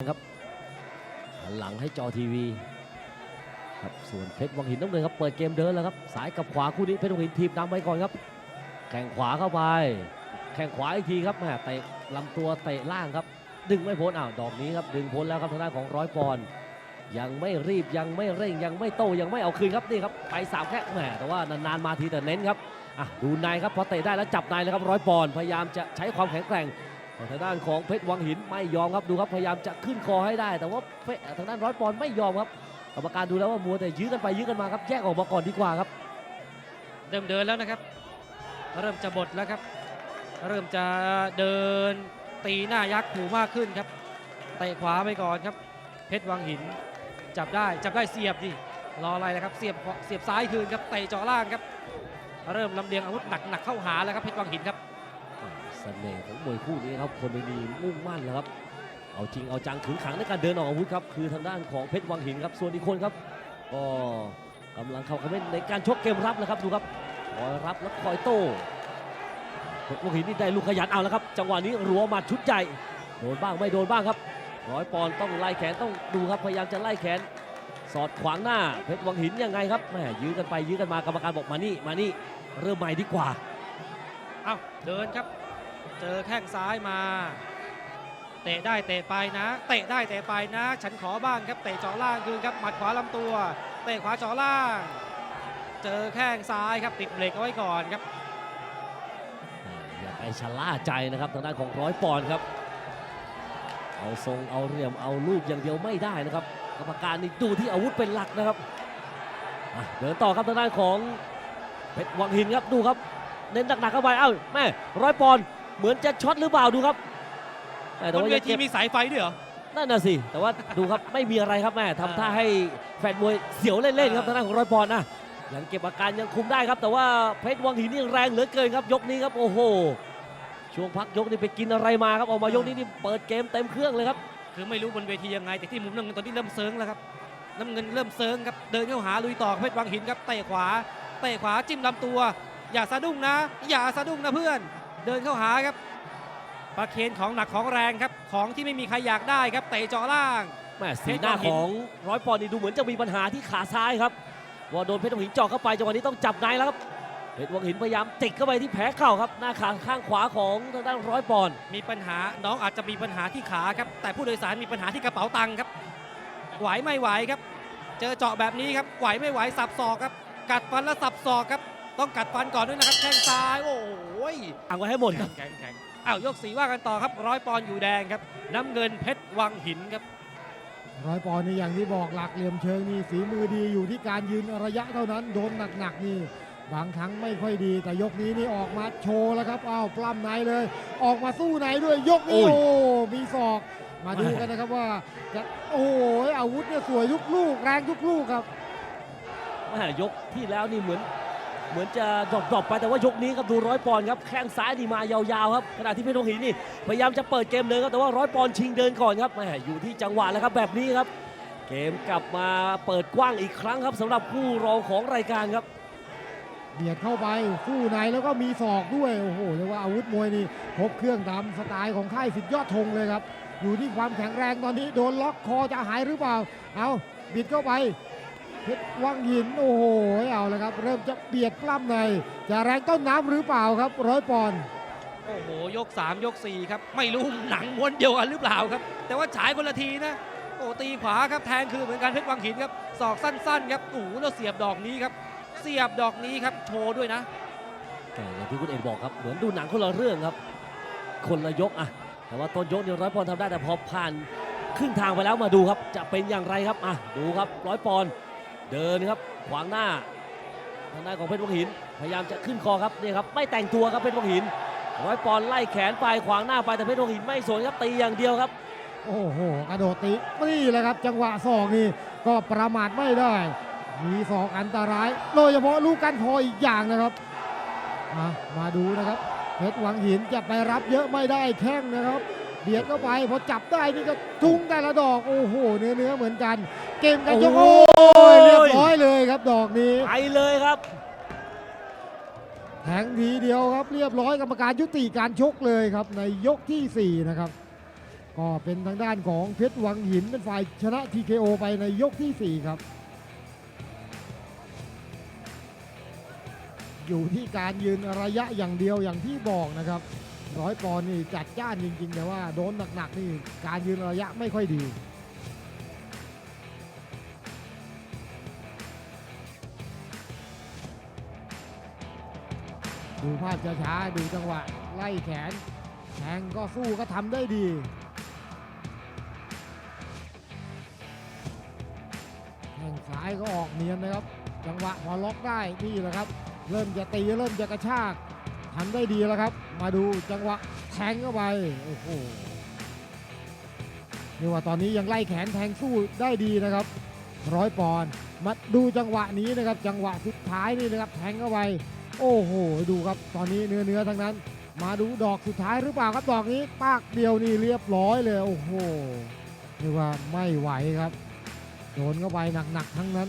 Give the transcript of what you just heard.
ครับหันหลังให้จอทีวีครับส่วนเพชรวังหินน้ำเงินครับเปิดเกมเดินแล้วครับสายกับขวาคู่นี้เพชรวังหินทีมนำไปก่อนครับ แข่งขวาเข้าไป แข่งขวาอีกทีครับแหมเตะลำตัวเตะล่างครับ ดึงไม่พ้นอ้าวดอกนี้ครับดึงพ้นแล้วครับทางด้านของร้อยปอนยังไม่รีบยังไม่เร่งยังไม่โตยังไม่เอาคืนครับนี่ครับไปสามแค่แหมแต่ว่านานๆมาทีแต่เน้นครับอะดูในครับพอเตะได้แล้วจับในเลยครับร้อยปอนพยายามจะใช้ความแข็งแกร่ง แต่ทางด้านของเพชรวังหินไม่ยอมครับดูครับพยายามจะขึ้นคอให้ได้ แต่ว่าทางด้านร้อยปอนไม่ยอมครับกรรมการดูแล้วว่ามัวแต่ยื้อกันไปยื้อกันมาครับแยกออกมาก่อนดีกว่าครับเริ่มเดินแล้วนะครับ เริ่มจะบดแล้วครับ เริ่มจะเดินตีหน้ายักษ์ขู่มากขึ้นครับเตะขวาไปก่อนครับ เพชรวังหิน จับได้จับได้เสียบดิรออะไรนะครับเสียบเสียบซ้ายคืนครับเตะจาะล่างครับ เริ่มลำเลียงอาวุธหนักๆเข้าหาแล้วครับเพชรวังหินครับ เสน่ห์ของมวยคู่นี้ครับคนดีๆมุ่งมั่นแล้วครับ เอาจริงเอาจังขึงขังในการเดินออกอาวุธครับคือทางด้านของเพชรวังหินครับส่วนอีกคนครับ ก็กำลังเข้าคอมเมนต์ในการชกเกมรับนะครับดูครับคอยรับแล้วคอยโต้เพชรวังหินนี่ได้ลูกขยันเอาแล้วครับ จังหวะนี้รัวหมัดชุดใหญ่โดนบ้างไม่โดนบ้างครับร้อยปอนต้องไล่แขนต้องดูครับพยายามจะไล่แขน สอดขวางหน้าเพชรวังหินยังไงครับแหมยื้อกันไปยื้อกันมากรรมการบอกมานี่มานี่เริ่มใหม่ดีกว่า เอ้าเดินครับ เจอแข้งซ้ายมา เตะได้เตะไปนะ เตะได้เตะไปนะ ฉันขอบ้างครับเตะจาะล่างคืนครับหมัดขวาลำตัว เตะขวาจาะล่าง เจอแข้งซ้ายครับติดเบรกเอาไว้ก่อนครับอย่าไปชะล่าใจนะครับทางด้านของร้อยปอนด์ครับ เอาทรงเอาเหลี่ยมเอาลูกอย่างเดียวไม่ได้นะครับกรรมการนี่ดูที่อาวุธเป็นหลักนะครับเดินต่อครับทางด้านของเพชรวังหินครับดูครับเน้นหนักๆเข้าไปเอ้าแม่ร้อยปอนด์ เหมือนจะช็อตหรือเปล่าดูครับแม่แต่บนว่าเวยังทีเก็บมีสายไฟด้วยเหรอ นั่นน่ะสิ แต่ว่าดูครับ ไม่มีอะไรครับแม่ทำท่าให้แฟนมวยเสียวเล่นๆครับทางด้านของร้อยปอนด์นะยังเก็บอาการยังคุมได้ครับ แต่ว่าเพชรวังหินนี่แรงเหลือเกินครับยกนี้ครับโอ้โห ช่วงพักยกนี่ไปกินอะไรมาครับออกมายกนี้นี่เปิดเกมเต็มเครื่องเลยครับ คือไม่รู้บนเวทียังไง แต่ที่มุมน้ำเงินตอนนี้เริ่มเซิงแล้วครับ น้ำเงินเริ่มเซิงครับ เดินเข้าหาลุยต่อเพชรวังหินครับ เตะขวา เตะขวาจิ้มลำตัว อย่าสะดุ้งนะ อย่าสะดุ้งนะเพื่อน เดินเข้าหาครับประเคนของหนักของแรงครับ ของที่ไม่มีใครอยากได้ครับเตะเจาะล่างแม่สีหน้าเพชรวังหินของร้อยปอนด์นี่ดูเหมือนจะมีปัญหาที่ขาซ้ายครับว่าโดนเพชรวังหินเจาะเข้าไปจังหวะนี้ต้องจับในแล้วครับเพชรวังหินพยายามติดเข้าไปที่แผลเข่าครับหน้าขาข้างขวาของทางด้านร้อยปอนด์มีปัญหาน้องอาจจะมีปัญหาที่ขาครับแต่ผู้โดยสารมีปัญหาที่กระเป๋าตังค์ครับไหวไม่ไหวครับ เจอเจาะแบบนี้ครับไหวไม่ไหวสับศอกครับ กัดฟันแล้วสับศอกครับ ต้องกัดฟันก่อนด้วยนะครับแข้งซ้ายโอ้ยอ่างไว้ให้หมดครับแข็งแข็งอ้าวยกสีว่ากันต่อครับร้อยปอนด์อยู่แดงครับ น้ำเงินเพชรวังหินครับร้อยปอนด์นี่อย่างที่บอกหลักเหลี่ยมเชิงนี่ฝีมือดีอยู่ที่การยืนระยะเท่านั้นโดนหนักๆนี่บางครั้งไม่ค่อยดีแต่ยกนี้นี่ออกมาโชว์แล้วครับอ้าวปล้ำในเลย ออกมาสู้ในด้วยยกนี้โอ้ยโอ้มีศอก มาดูกันนะครับว่าจะโอ้ยอาวุธเนี่ยสวยทุกลูกแรงทุกลูกครับแม่ยกที่แล้วนี่เหมือน เหมือนจะดรอปไปแต่ว่ายกนี้ครับดูร้อยปอนครับแข้งซ้ายนี่มายาวๆครับขณะที่เพชรวังหินนี่พยายามจะเปิดเกมเดินครับแต่ว่าร้อยปอนชิงเดินก่อนครับแมอยู่ที่จังหวะแล้วครับแบบนี้ครับ เกมกลับมาเปิดกว้างอีกครั้งครับสำหรับคู่รองของรายการครับเบียดเข้าไปสู้ในแล้วก็มีศอกด้วยโอ้โหเรียกว่าอาวุธมวยนี่ครบเครื่องตามสไตล์ของค่ายสิทธิยอดธงเลยครับอยู่ที่ความแข็งแรงตอนนี้โดนล็อกคอจะหายหรือเปล่าเอาบิดเข้าไป เพชรวังหินโอ้โหเอาแล้วครับ เริ่มจะเบียดปล้ำใน จะแรงต้นน้ำหรือเปล่าครับ ร้อยปอนด์โอ้โห ยก 3 ยก 4 ครับ ไม่รู้หนังม้วนเดียวกันหรือเปล่าครับ แต่ว่าฉายคนละทีนะ โอ้ตีขวาครับแทงคือเหมือนกันเพชรวังหินครับศอกสั้นๆ ครับโอ้โหแล้วเสียบดอกนี้ครับ เสียบดอกนี้ครับโชว์ด้วยนะแต่อย่างที่คุณเอกบอกครับ เหมือนดูหนังคนละเรื่องครับ คนละยกอะแต่ว่าต้นยกเนี่ยร้อยปอนด์ทำได้แต่พอผ่านครึ่งทางไปแล้วมาดูครับ จะเป็นอย่างไรครับอะดูครับร้อยปอนด์ เดินครับขวางหน้าทางด้านของเพชรวังหิน พยายามจะขึ้นคอครับนี่ครับไม่แต่งตัวครับเพชรวังหินร้อยปอนไล่แขนไปขวางหน้าไปแต่เพชรวังหินไม่สนครับตีอย่างเดียวครับ โอ้โหกระโดดตีนี่แหละครับ จังหวะศอกนี่ก็ประมาทไม่ได้ มีศอกอันตราย โดยเฉพาะลูกกันคออีกอย่างนะครับมามาดูนะครับเพชรวังหินจะไปรับเยอะไม่ได้แข้งนะครับเบียดเข้าไปพอจับได้นี่ก็จุ้งแต่ละดอกโอ้โหเนื้อเนื้อเหมือนกัน เกมกันยกโอ้โอ้ยยเรียบร้อยเลยครับดอกนี้ไปเลยครับแทงทีเดียวครับเรียบร้อยกรรมการยุติการชกเลยครับในยกทีสี่4 นะครับ ก็เป็นทางด้านของเพชรวังหินเป็นฝ่ายชนะ TKO ไปในยกทีสี่ 4 ครับ อยู่ที่การยืนระยะอย่างเดียวอย่างที่บอกนะครับร้อยปอนด์นี่จัดจ้านจริง ๆ แต่ว่าโดนหนักๆนี่การยืนระยะไม่ค่อยดี ดูภาพช้าๆดูจังหวะ ไล่แขนแทงก็สู้ก็ทำได้ดีแข้งซ้ายก็ออกเนียนนะครับ จังหวะพอล็อกได้นี่แหละครับ เริ่มจะตีเริ่มจะกระชากทำได้ดีแล้วครับ มาดูจังหวะแทงเข้าไปโอ้โหนี่ว่าตอนนี้ยังไล่แขนแทงสู้ได้ดีนะครับ ร้อยปอนมาดูจังหวะนี้นะครับ จังหวะสุดท้ายนี่นะครับแทงเข้าไป โอ้โห ดูครับ ตอนนี้เนื้อเนื้อทั้งนั้น มาดูดอกสุดท้ายหรือเปล่าครับ ดอกนี้ปากเดียวนี่เรียบร้อยเลย โอ้โหเรียกว่าไม่ไหวครับ โดนเข้าไปหนักๆทั้งนั้น